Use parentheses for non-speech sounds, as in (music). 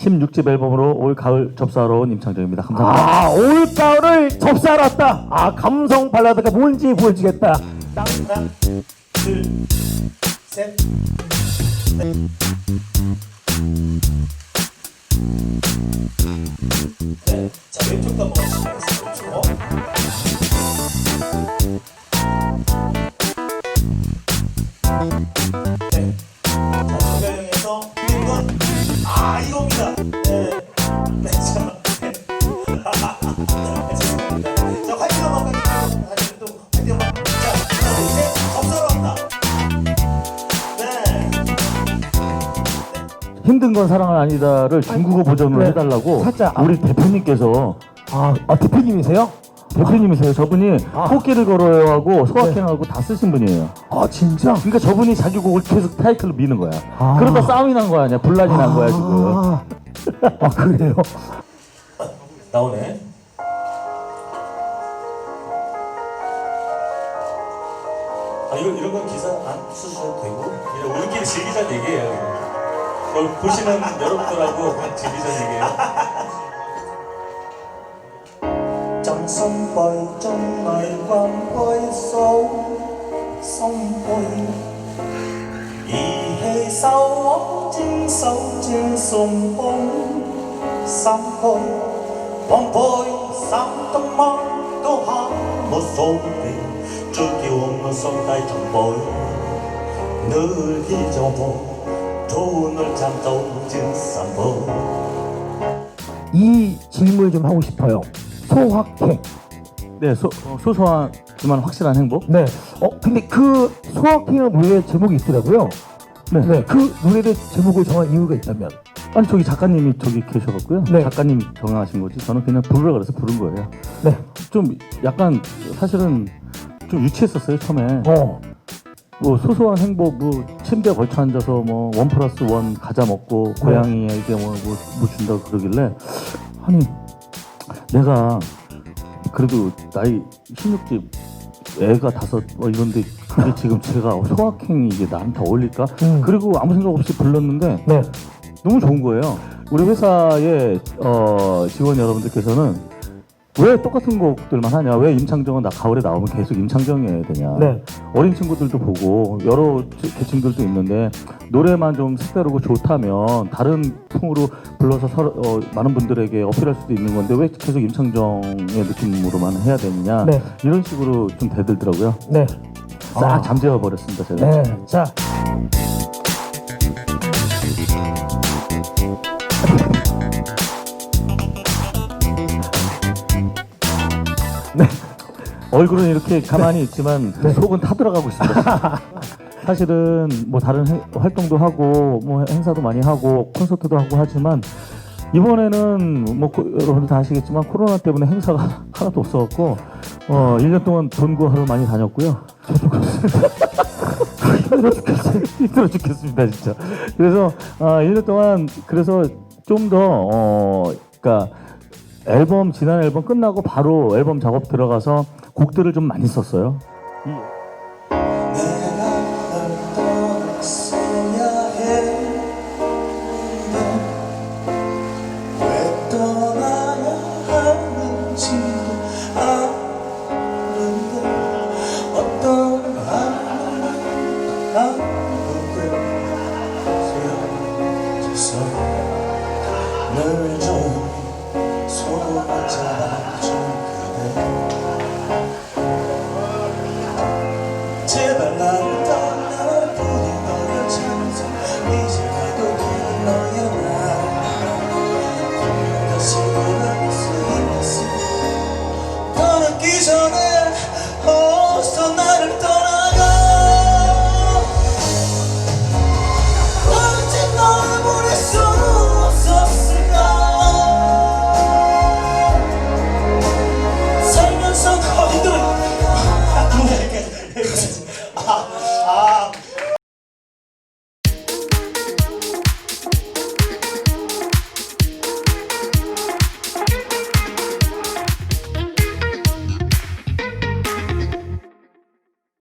16집 앨범으로 올 가을 접수하러 온 임창정입니다. 감사합니다. 아 올가을을 접수하러 왔다. 아 감성 발라드가 뭔지 보여주겠다. 하나, 둘, 셋. 네. 자, 왼쪽도 한번 시작하겠습니다. 힘든 건 사랑은 아니다를 중국어 버전으로 네. 해달라고 살짝, 아. 우리 대표님께서 아, 아 대표님이세요? 대표님이세요. 저분이 아. 꽃길을 걸어요 하고 소확행하고 다 쓰신 분이에요. 아 진짜? 그러니까 저분이 자기 곡을 계속 타이틀로 미는 거야. 아. 그러다 싸움이 난 거 아니야. 분란이 난 거야 지금. 아, 아 그래요? 나오네. 아 이거 이런 건 기사 안 쓰셔도 되고 그냥 우리끼리 즐기자는 얘기예요. 여기 보시는 여러분들하고 즐기자 얘기예요. trong sông bơi trong ngày quan bơi sâu sông bơi ý hay sau ốc trên sông trên sông bông sông bơi bông bơi sông tâm mong câu hát một sông tình trước kiều ông sông tay trong bơi nơi khi trong bông 돈을 보이 질문을 좀 하고 싶어요. 소확행. 네, 소, 어, 소소하지만 확실한 행복. 네. 어 근데 그 소확행의 노래 제목이 있더라고요. 네. 네. 그 노래를 제목을 정한 이유가 있다면? 아니 저기 작가님이 저기 계셔갖고요. 네. 작가님이 정하신 거지. 저는 그냥 부르라 그래서 부른 거예요. 네. 좀 약간 사실은 좀 유치했었어요 처음에. 어. 뭐 소소한 행복, 뭐 침대에 걸쳐 앉아서 뭐 원 플러스 원 과자 먹고 네. 고양이에게 뭐, 뭐, 뭐 준다 고 그러길래 아니 내가 그래도 나이 16집 애가 다섯 뭐 이런데 그게 지금 제가 소확행이 이게 나한테 어울릴까? 음. 그리고 아무 생각 없이 불렀는데 네. 너무 좋은 거예요. 우리 회사의 어, 직원 여러분들께서는 왜 똑같은 곡들만 하냐? 왜 임창정은 나 가을에 나오면 계속 임창정이어야 되냐? 네. 어린 친구들도 보고 여러 계층들도 있는데 노래만 좀 색다르고 좋다면 다른 풍으로 불러서 서로, 어, 많은 분들에게 어필할 수도 있는 건데 왜 계속 임창정의 느낌으로만 해야 되느냐? 네. 이런 식으로 좀 대들더라고요. 네. 싹 아. 잠재워 버렸습니다 제가. 네. 자. 얼굴은 이렇게 가만히 있지만 네. 속은 타들어가고 있습니다. 사실은 뭐 다른 해- 활동도 하고 뭐 행사도 많이 하고 콘서트도 하고 하지만 이번에는 뭐 코- 여러분들 다 아시겠지만 코로나 때문에 행사가 (laughs) 하나도 없어갖고 어 1년 동안 돈 구하러 많이 다녔고요. (laughs) 힘들어 죽겠어요. 힘들어 죽겠습니다 진짜. 그래서 어 1년 동안 그래서 좀 더 어 그러니까 앨범 지난 앨범 끝나고 바로 앨범 작업 들어가서 곡들을 좀 많이 썼어요. 내가 널 떠났어야 했는데 왜 떠나야 하는지도 아는데 어떤 하루도 아무도 세워져서 늘좀 손을 잡아준 그대